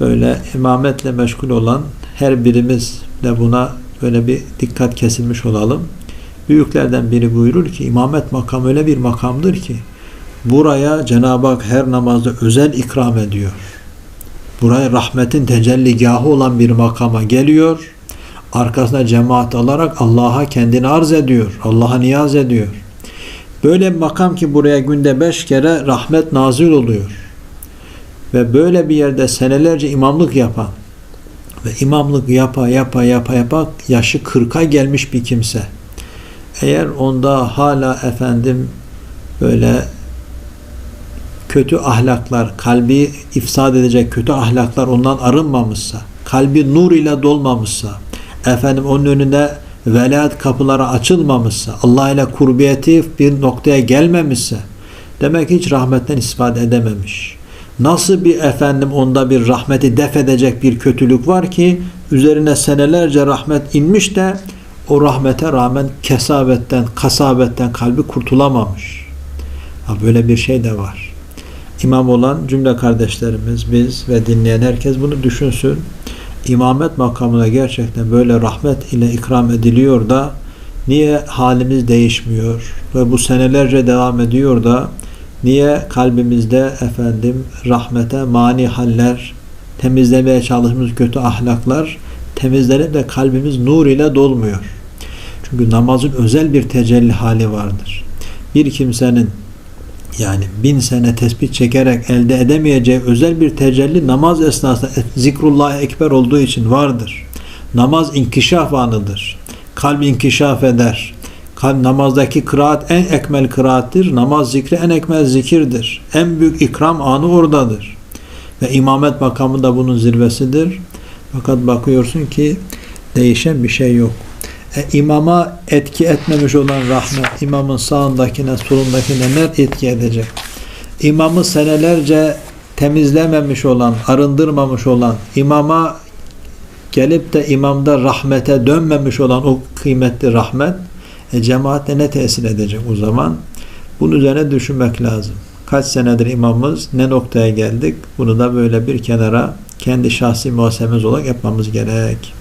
böyle imametle meşgul olan her birimiz de buna böyle bir dikkat kesilmiş olalım. Büyüklerden biri buyurur ki imamet makam öyle bir makamdır ki buraya Cenab-ı Hak her namazda özel ikram ediyor. Buraya rahmetin tecelligahı olan bir makama geliyor. Arkasına cemaat alarak Allah'a kendini arz ediyor. Allah'a niyaz ediyor. Böyle bir makam ki buraya günde beş kere rahmet nazil oluyor. Ve böyle bir yerde senelerce imamlık yapan ve imamlık yapa yapa yapa yapa yaşı 40'a gelmiş bir kimse. Eğer onda hala efendim böyle kötü ahlaklar, kalbi ifsad edecek kötü ahlaklar ondan arınmamışsa, kalbi nur ile dolmamışsa, efendim onun önünde velayet kapıları açılmamışsa, Allah ile kurbiyeti bir noktaya gelmemişse, demek hiç rahmetten istifade edememiş. Nasıl bir efendim onda bir rahmeti def edecek bir kötülük var ki üzerine senelerce rahmet inmiş de o rahmete rağmen kesabetten, kasabetten kalbi kurtulamamış. Ha, böyle bir şey de var. İmam olan cümle kardeşlerimiz, biz ve dinleyen herkes bunu düşünsün. İmamet makamına gerçekten böyle rahmet ile ikram ediliyor da niye halimiz değişmiyor ve bu senelerce devam ediyor da niye kalbimizde efendim rahmete mani haller temizlemeye çalıştığımız kötü ahlaklar temizlenip de kalbimiz nur ile dolmuyor. Çünkü namazın özel bir tecelli hali vardır. Bir kimsenin yani bin sene tespit çekerek elde edemeyeceği özel bir tecelli namaz esnasında zikrullah ekber olduğu için vardır. Namaz inkişaf anıdır. Kalp inkişaf eder. Namazdaki kıraat en ekmel kıraattir. Namaz zikri en ekmel zikirdir. En büyük ikram anı oradadır. Ve imamet makamı da bunun zirvesidir. Fakat bakıyorsun ki değişen bir şey yok. E, imama etki etmemiş olan rahmet, imamın sağındakine, solundakine ne etki edecek? İmamı senelerce temizlememiş olan, arındırmamış olan, imama gelip de imamda rahmete dönmemiş olan o kıymetli rahmet, e, cemaatte ne tesir edecek o zaman? Bunun üzerine düşünmek lazım. Kaç senedir imamız, ne noktaya geldik? Bunu da böyle bir kenara kendi şahsi muhasebemiz olarak yapmamız gerek.